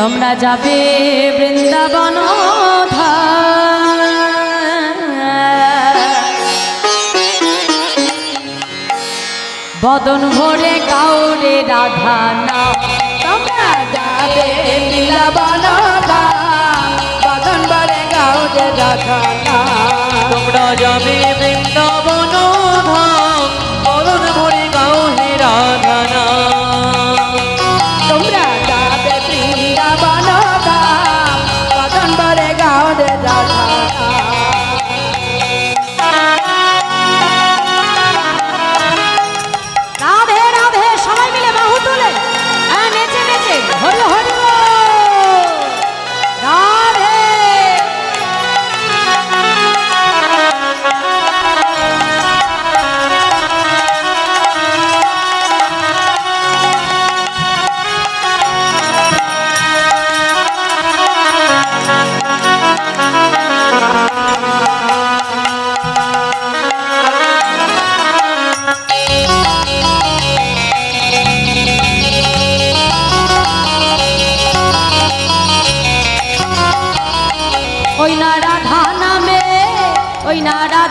তোমরা যাবে বৃন্দাবন। বদন ভরে কাউরে রাধা না তোমরা যাবে বৃন্দাবন বদন বরে গাও যে রাখানা তোমরা যাবে বৃন্দাবন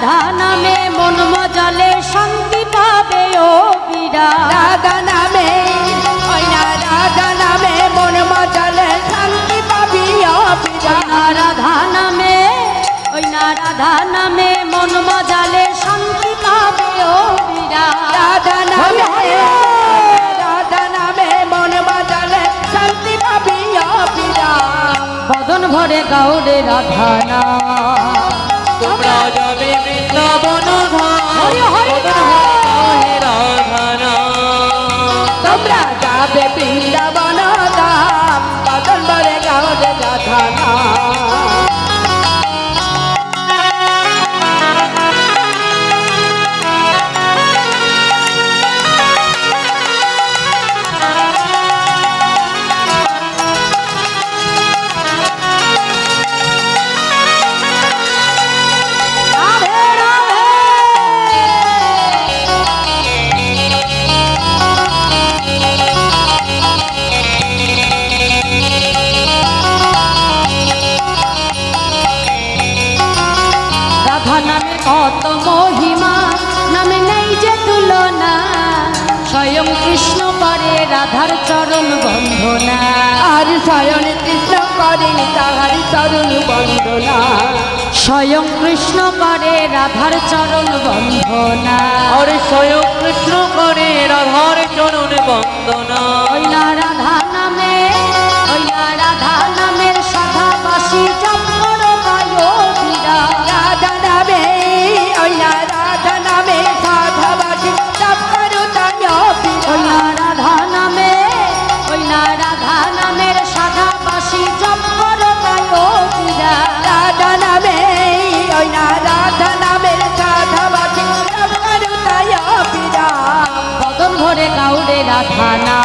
রাধা নামে মন মজালে শান্তি পাবে ও বিরা রাধা নামে রাধা নামে মন মজালে শান্তি পাবি ওই না রাধা নামে ওই না রাধা নামে মন মজালে শান্তি পাবে ও বিরা রাধা নামে রাধা নামে মন মজালে শান্তি পাবি অপিরা বদন ভরে গাউরে রাধা না যাবে বৃন্দাবন তোমরা যাবে শয়ন কৃষ্ণ করেন তাহার চরণ বন্দনা। স্বয়ং কৃষ্ণ করে রাধার চরণ বন্ধনা আর স্বয়ং কৃষ্ণ করে রাধার চরণ বন্দনা। রাধা গাউরে থানা না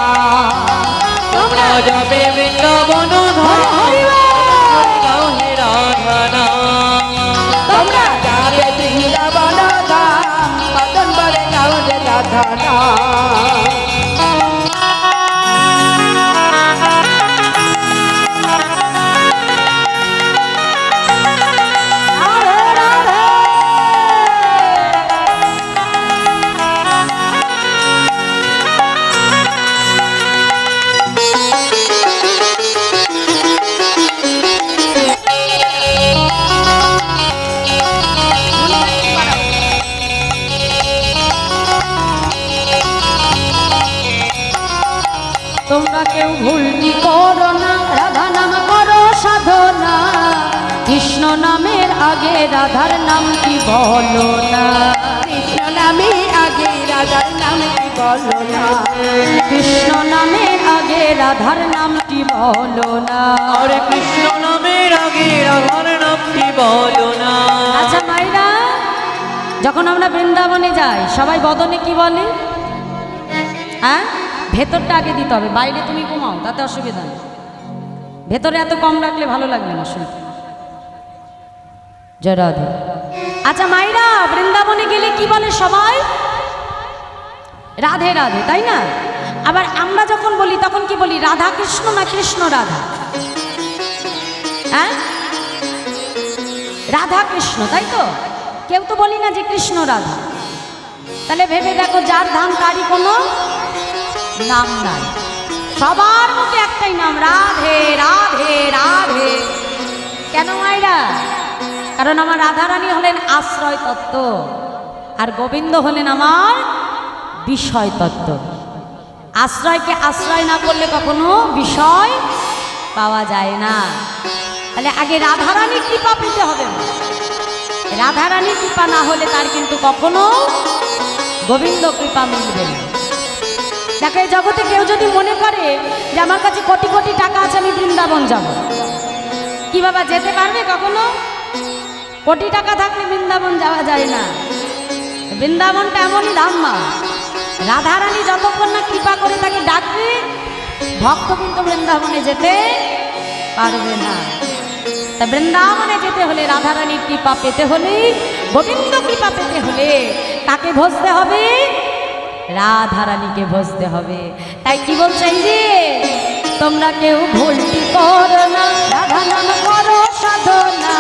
তোমরা যাবে বৃন্দাবন রাধানা তোমরা যাবে বৃন্দাবন ধাম। তোমরা কেউ ভুলটি করো না রাধা নাম করো সাধনা। কৃষ্ণ নামের আগে রাধার নাম কি বলো না? কৃষ্ণ নামে আগে রাধার নাম কি বলো না? কৃষ্ণ নামের আগে রাধার নামটি বলো না? আরে কৃষ্ণ নামের আগে রাধার নামটি বলো না? আচ্ছা মাইরা যখন আমরা বৃন্দাবনে যাই সবাই বদনে কি বলে? হ্যাঁ? ভেতরটা আগে দিতে হবে, বাইরে তুমি ঘুমাও, তাতে অসুবিধা নেই। ভেতরে এত কম রাখলে ভালো লাগবে না শুনতে। জয় রাধে। আচ্ছা মাইরা, বৃন্দাবনে গেলে কি বলে সবাই? রাধে রাধে, তাই না? আবার আমরা যখন বলি, তখন কি বলি? রাধা কৃষ্ণ না কৃষ্ণ রাধা? হ্যাঁ? রাধা কৃষ্ণ, তাই তো? কেউ তো বলি না যে কৃষ্ণ রাধা। তাহলে ভেবে দেখো যার ধাম, তারই কোনো নাম নাই। সবার মুখে একটাই নাম, রাধে রাধে রাধে। কেন মাইরা? কারণ আমার রাধারানী হলেন আশ্রয় তত্ত্ব, আর গোবিন্দ হলেন আমার বিষয় তত্ত্ব। আশ্রয়কে আশ্রয় না করলে কখনো বিষয় পাওয়া যায় না। তাহলে আগে রাধারানী কৃপা পেতে হবে। না রাধারানী কৃপা না হলে তার কিন্তু কখনো গোবিন্দ কৃপা মিলবে না। দেখো, এই জগতে কেউ যদি মনে করে যে আমার কাছে কোটি কোটি টাকা আছে, আমি বৃন্দাবন যাব। কি বাবা, যেতে পারবে কখনো? কোটি টাকা থাকলে বৃন্দাবন যাওয়া যায় না। বৃন্দাবনটা এমনই দাম ধাম্মা। রাধারানী যতক্ষণ না কৃপা করে তাকে ডাকবে, ভক্ত কিন্তু বৃন্দাবনে যেতে পারবে না। তা বৃন্দাবনে যেতে হলে, রাধারানীর কৃপা পেতে হলে, গোবিন্দ কৃপা পেতে হলে তাকে ভজতে হবে। রাধারানীকে ভজতে হবে। তাই কি বলছে এই যে, তোমরা কেউ ভুলটি করো না, রাধা নাম করো সাধনা।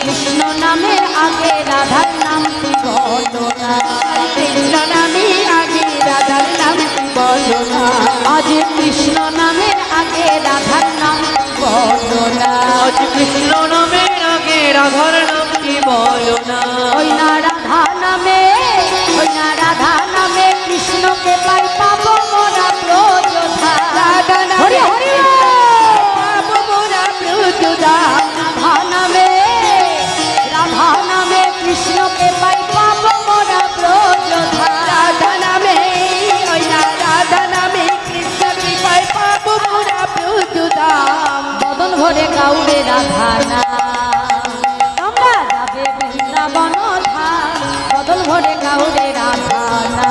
কৃষ্ণ নামের আগে রাধার নাম বলো না? কৃষ্ণ নামে আগে রাধার নাম বলো না? আজ কৃষ্ণ নামের আগে রাধার নাম বলো না? আজ কৃষ্ণ নামের আগে রাধার নাম কি বলো না? ভরে কাউরে রাধা না তোমরা যাবে বৃন্দাবন ধাম। বদন ভরে কাউরে রাধা না